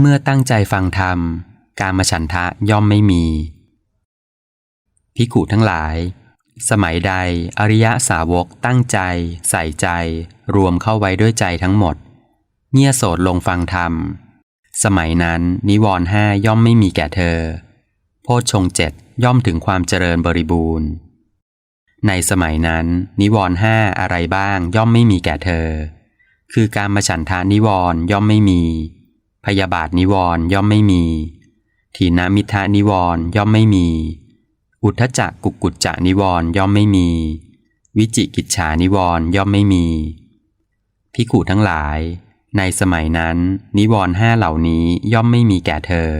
เมื่อตั้งใจฟังธรรม การมาฉันทะย่อมไม่มี พิกุทั้งหลาย สมัยใดอริยสาวกตั้งใจ ใส่ใจ รวมเข้าไว้ด้วยใจทั้งหมด เงี่ยโสดลงฟังธรรม สมัยนั้นนิวรณ์ห้าย่อมไม่มีแก่เธอ โพชฌงเจ็ดย่อมถึงความเจริญบริบูรณ์ ในสมัยนั้น นิวรณ์ห้าอะไรบ้างย่อมไม่มีแก่เธอ คือการมาฉันทานิวรณ์ย่อมไม่มี พยาบาทนิวรณ์ย่อมไม่มี ทีนามิทานิวรณ์ย่อมไม่มี อุทธจักกุกกุจจะนิวรณ์ย่อมไม่มี วิจิกิจฉานิวรณ์ย่อมไม่มีพิกุทั้งหลาย ในสมัยนั้น นิวรณ์ห้าเหล่านี้ย่อมไม่มีแก่เธอ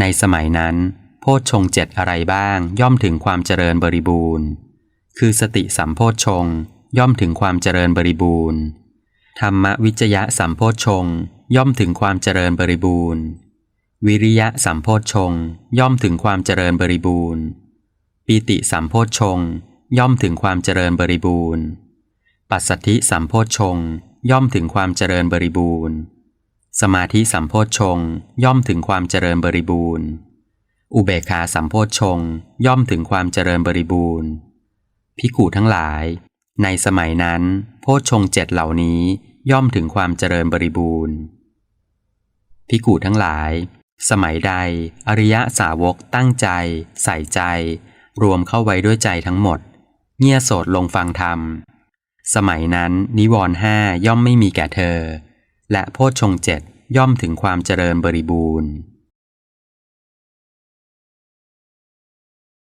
ในสมัยนั้น โพชฌงเจ็ดอะไรบ้างย่อมถึงความเจริญบริบูรณ์ คือสติสัมโพชฌงย่อมถึงความเจริญบริบูรณ์ ธรรมวิจยะสัมโพชฌง ย่อมถึงความเจริญบริบูรณ์ วิริยะสัมโพชฌงย่อมถึงความเจริญบริบูรณ์ปีติสัมโพชฌงย่อมถึงความเจริญบริบูรณ์ ปัสสัทธิสัมโพชฌงย่อมถึงความเจริญบริบูรณ์ สมาธิสัมโพชฌงย่อมถึงความเจริญบริบูรณ์ อุเบกขาสัมโพชฌงย่อมถึงความเจริญบริบูรณ์พิกูทั้งหลาย ในสมัยนั้น โพชฌงเจ็ดเหล่านี้ย่อมถึงความเจริญบริบูรณ์ พิกูทั้งหลาย สมัยใด อริยสาวกตั้งใจ ใส่ใจ รวมเข้าไว้ด้วยใจทั้งหมด เงี่ยโสดลงฟังธรรม สมัยนั้นนิวรณ์ห้าย่อมไม่มีแก่เธอ และโพชฌงเจ็ดย่อมถึงความเจริญบริบูรณ์